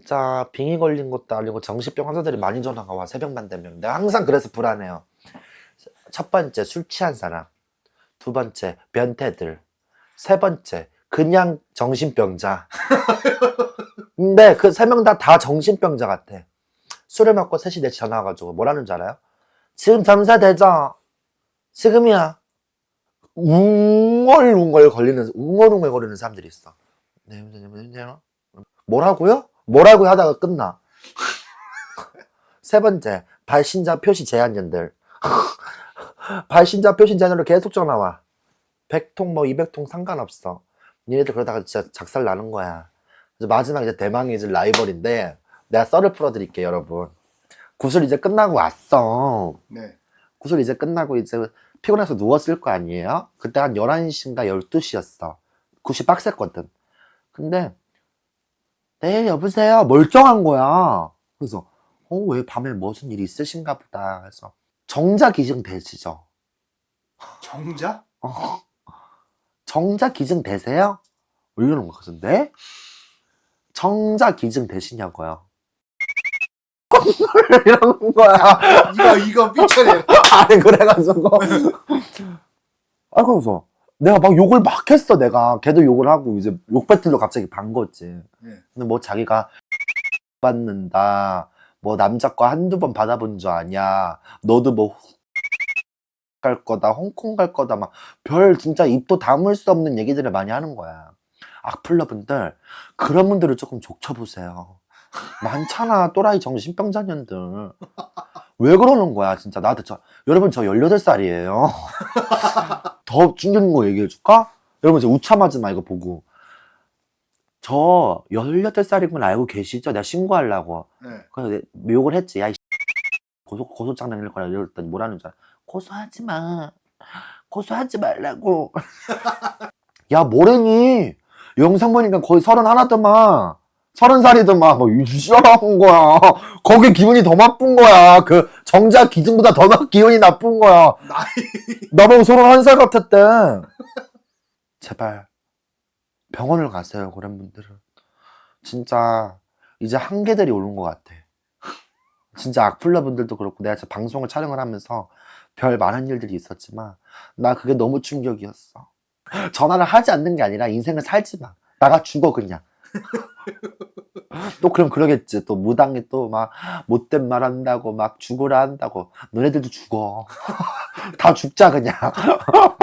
진짜 빙이 걸린 것도 아니고 정신병 환자들이 많이 전화가 와 새벽만 되면 내가 항상 그래서 불안해요 첫 번째 술 취한 사람 두 번째 변태들 세 번째 그냥 정신병자 근데 그 세 명 다 다 정신병자 같아 술을 먹고 셋이 내 전화 와가지고 뭐라는 줄 알아요? 지금 점사 되죠? 지금이야 웅얼웅얼 걸리는 웅얼웅얼 거리는 사람들이 있어 네, 네, 네, 네, 네. 뭐라고요? 뭐라고 하다가 끝나. 세 번째, 발신자 표시 제한년들. 발신자 표시 제한으로 계속 전화 와. 100통 뭐 200통 상관없어. 니네들 그러다가 진짜 작살 나는 거야. 그래서 마지막 이제 대망의 이제 라이벌인데 내가 썰을 풀어드릴게요, 여러분. 구슬 이제 끝나고 왔어. 네. 구슬 이제 끝나고 이제 피곤해서 누웠을 거 아니에요? 그때 한 11시인가 12시였어. 굿이 빡셌거든. 근데, 네, 여보세요? 멀쩡한 거야. 그래서, 어, 왜 밤에 무슨 일이 있으신가 보다. 해서, 정자 기증 되시죠? 정자? 어, 정자 기증 되세요? 왜 이러는 거야? 그래서, 네? 정자 기증 되시냐고요? 이러는 거야. 이거 이거 삐쳐내. 아니 그래가지고 아 그래서 내가 막 욕을 막 했어 내가. 걔도 욕을 하고 이제 욕 배틀로 갑자기 반 거지. 네. 근데 뭐 자기가 받는다. 뭐 남자 거 한두 번 받아본 줄 아냐 너도 뭐 갈 거다 홍콩 갈 거다. 막 별 진짜 입도 다물 수 없는 얘기들을 많이 하는 거야. 악플러분들 그런 분들을 조금 족쳐보세요. 많잖아 또라이 정신병자년들. 왜 그러는 거야 진짜. 나한테 저 여러분 저 18살이에요 더 충격인 거 얘기해 줄까? 여러분 저 우참하지 마 이거 보고. 저 18살인 건 알고 계시죠? 내가 신고하려고. 네. 그래서 내- 욕을 했지. 야 이 고소, 고소장난 일 거라 이랬더니 뭐라는 줄 알아? 고소하지 마. 고소하지 말라고. 야 뭐래니? 영상 보니까 거의 서른 하나더만 서른 살이더만 뭐 유시하는 거야. 거기 기분이 더 나쁜 거야. 그 정자 기준보다 더 나- 기분이 나쁜 거야. 나이. 나보고 서른 한살 같았대. 제발 병원을 가세요 그런 분들은. 진짜 이제 한계들이 오는 것 같아. 진짜 악플러 분들도 그렇고 내가 방송을 촬영을 하면서 별 많은 일들이 있었지만 나 그게 너무 충격이었어. 전화를 하지 않는 게 아니라 인생을 살지 마. 나가 죽어 그냥 또 그럼 그러겠지. 또 무당이 또 막 못된 말 한다고 막 죽으라 한다고. 너네들도 죽어. 다 죽자 그냥